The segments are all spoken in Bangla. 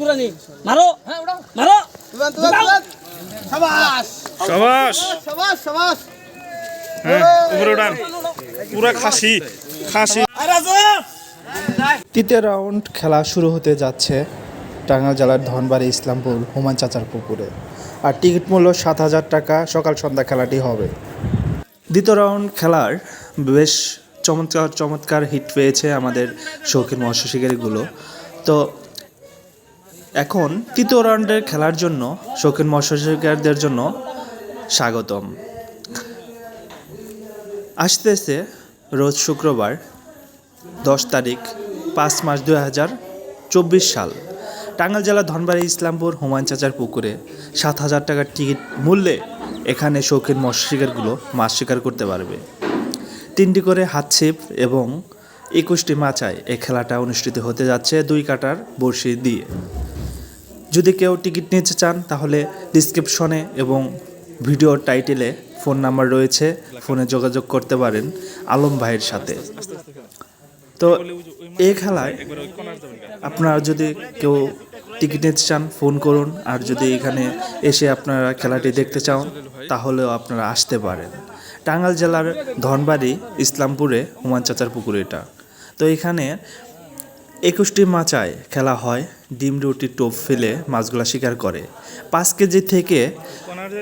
ঘুরানি। মারো। মারো। সাবাস। সাবাস। সাবাস সাবাস। উপরে উঠান পুরা খাসি খাসি। তৃতীয় রাউন্ড খেলা শুরু হতে যাচ্ছে টাঙ্গাইল জেলার ধনবাড়ি ইসলামপুর হুমান চাচার পুকুরে। আর টিকিট মূল্য সাত হাজার টাকা। সকাল সন্ধ্যা খেলাটি হবে। দ্বিতীয় রাউন্ড খেলার বেশ চমৎকার চমৎকার হিট পেয়েছে আমাদের শৌখিন মৎস্য শিকারীগুলো তো এখন তৃতীয় রাউন্ডের খেলার জন্য শৌখিন মৎস্যশিকারদের জন্য স্বাগতম। আসতেছে রোজ শুক্রবার দশ তারিখ পাঁচ মাস দুই হাজার চব্বিশ সাল, টাঙ্গাইল জেলার ধনবাড়ি ইসলামপুর হুমায়ুন চাচার পুকুরে সাত হাজার টাকার টিকিট মূল্যে এখানে শৌখিন মৎস্য শিকারগুলো মাছ শিকার করতে পারবে। তিনটি করে হাত ছিপ এবং একুশটি মাচায় এই খেলাটা অনুষ্ঠিত হতে যাচ্ছে দুই কাটার বড়শি দিয়ে। যদি কেউ টিকিট নিতে চান, তাহলে ডিসক্রিপশনে এবং ভিডিও টাইটেলে ফোন নাম্বার রয়েছে ফোনে যোগাযোগ করতে পারেন আলম ভাইয়ের সাথে। তো এই খেলায় আপনারা যদি কেউ টিকিট নিতে চান ফোন করুন। আর যদি এখানে এসে আপনারা খেলাটি দেখতে চান, তাহলেও আপনারা আসতে পারেন। টাঙ্গাইল জেলার ধনবাড়ি, ইসলামপুরে হুমান চাচার পুকুর এটা। তো এখানে একুশটি মাচায় খেলা হয়, ডিম রুটি, টোপ ফেলে মাছগুলা শিকার করে। পাঁচ কেজি থেকে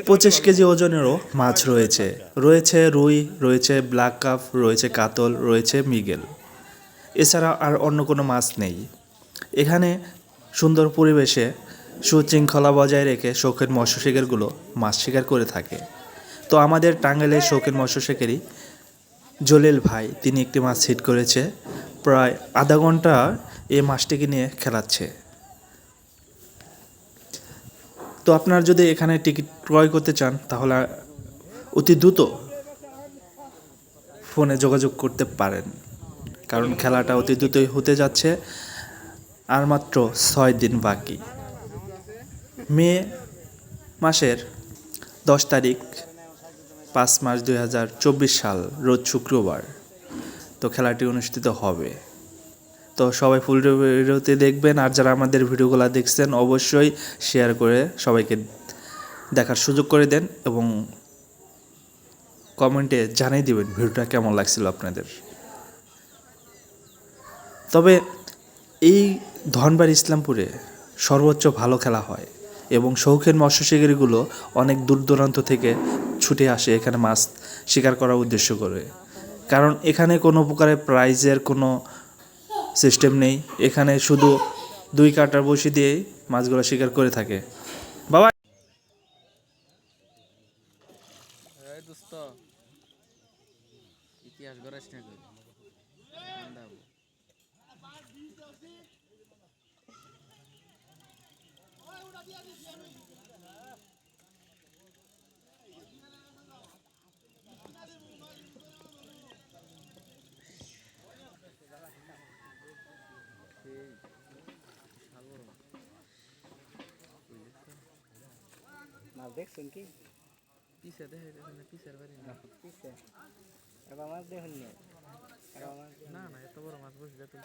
পঁচিশ কেজি ওজনেরও মাছ রয়েছে। রয়েছে রুই, রয়েছে ব্ল্যাক কাপ, রয়েছে কাতল, রয়েছে মিগেল। এছাড়া আর অন্য কোনো মাছ নেই। এখানে সুন্দর পরিবেশে সুশৃঙ্খলা বজায় রেখে শৌখিন মৎস্য শিকারগুলো মাছ শিকার করে থাকে। তো আমাদের টাঙ্গাইলের শৌখিন মৎস্য শিকারী জলিল ভাই, তিনি একটি মাছ হিট করেছে। প্রায় আধা ঘণ্টা এই মাছটিকে নিয়ে খেলাচ্ছে। তো আপনারা যদি এখানে টিকিট ক্রয় করতে চান, তাহলে অতি দ্রুত ফোনে যোগাযোগ করতে পারেন। কারণ খেলাটা অতি দ্রুতই হতে যাচ্ছে, আর মাত্র ছয় দিন বাকি। মে মাসের দশ তারিখ পাঁচ মার্চ দুই হাজার চব্বিশ সাল, রোজ শুক্রবার। তো খেলাটি অনুষ্ঠিত হবে। তো সবাই ফুল ভিডিওতে দেখবেন, আর যারা আমাদের ভিডিওগুলো দেখছেন, অবশ্যই শেয়ার করে সবাইকে দেখার সুযোগ করে দেন এবং কমেন্টে জানিয়ে দিবেন ভিডিওটা কেমন লাগছিল আপনাদের। তবে এই ধনবাড়ি ইসলামপুরে সর্বোচ্চ ভালো খেলা হয় এবং শৌখিন মৎস্য শিকারীগুলো অনেক দূর দূরান্ত থেকে ছুটে আসে, এখানে মাছ শিকার করার উদ্দেশ্য করে। কারণ এখানে কোনো প্রকারের প্রাইজের কোনো সিস্টেম নেই। এখানে শুধু দুই কাটার বসি দিয়েই মাছগুলো শিকার করে থাকে। দেখছেন কি পিছে দেখে দেখে না পিছের বাড়ি না পিছে এবার মাছ দেখুন নি এবার মাছ না না এত বড় মাছ বসলে তো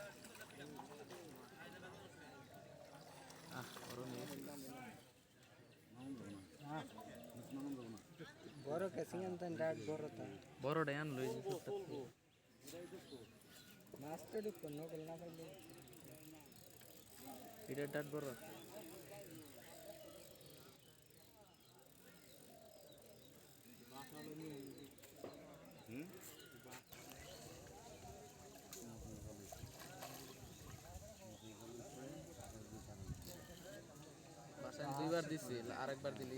আহ বড় নিয়ে বড় কেসিং আনতেন ডাক বড় তা বড়টাই আনলো এই যে মাছ তো ঢুকতো নকল না পাইলে এটা ডাট বড় বাসায় আমি দুইবার দিছি আরেকবার দিলি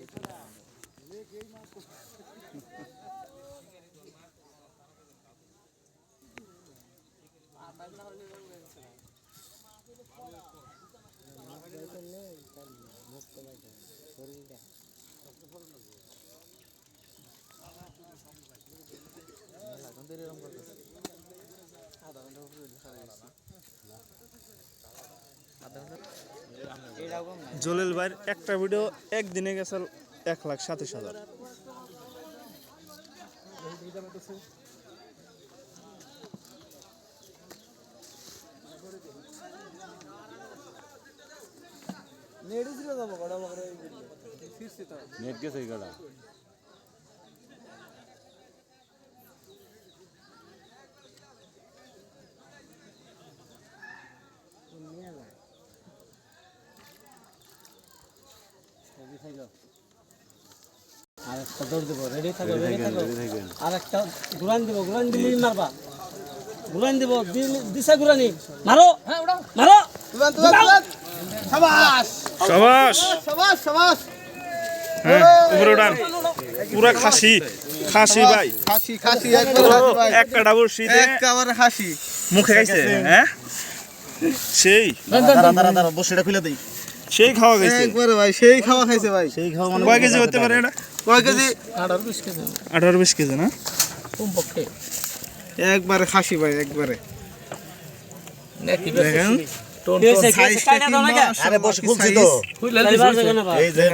এখন তো এরকম করতেছে আধা ঘণ্টা উপরে হইলে সারা গেছে। আধা ঘণ্টা এরকম না জলিল ভাইয়ের একটা ভিডিও একদিনে গেছে এক লাখ সাতাশ হাজার। নেট গেছে গাড়া। আর একটা দৌড় দেবো রেডি থাকো রেডি থাকো। আর একটা ঘুরান দিব ঘুরান দিলি মারবা। ঘুরান দিব দিশা ঘুরানি। মারো মারো। সবাস। হ্যাঁ উপরে উঠান পুরা খাসি খাসি ভাই। খাসি খাসি একবার খাসি ভাই। এক কাটা বসি দিয়ে একেবারে খাসি। মুখে খাইছে হ্যাঁ? সেই। দাঁড়া দাঁড়া দাঁড়া বসিটা খুলে দেই। সেই খাওয়া গেছে একবারে ভাই সেই খাওয়া খাইছে ভাই। সেই খাওয়া মানে কয় কেজি হতে পারে এটা? কয় কেজি? আঠারো বিশ কেজি। আঠারো বিশ কেজি না? কমপক্ষে। একবারে খাসি ভাই একবারে। দেখেন। সাইজটা সাইজটা কি আরে বসে খুলছি তো। খুললে না এই যে।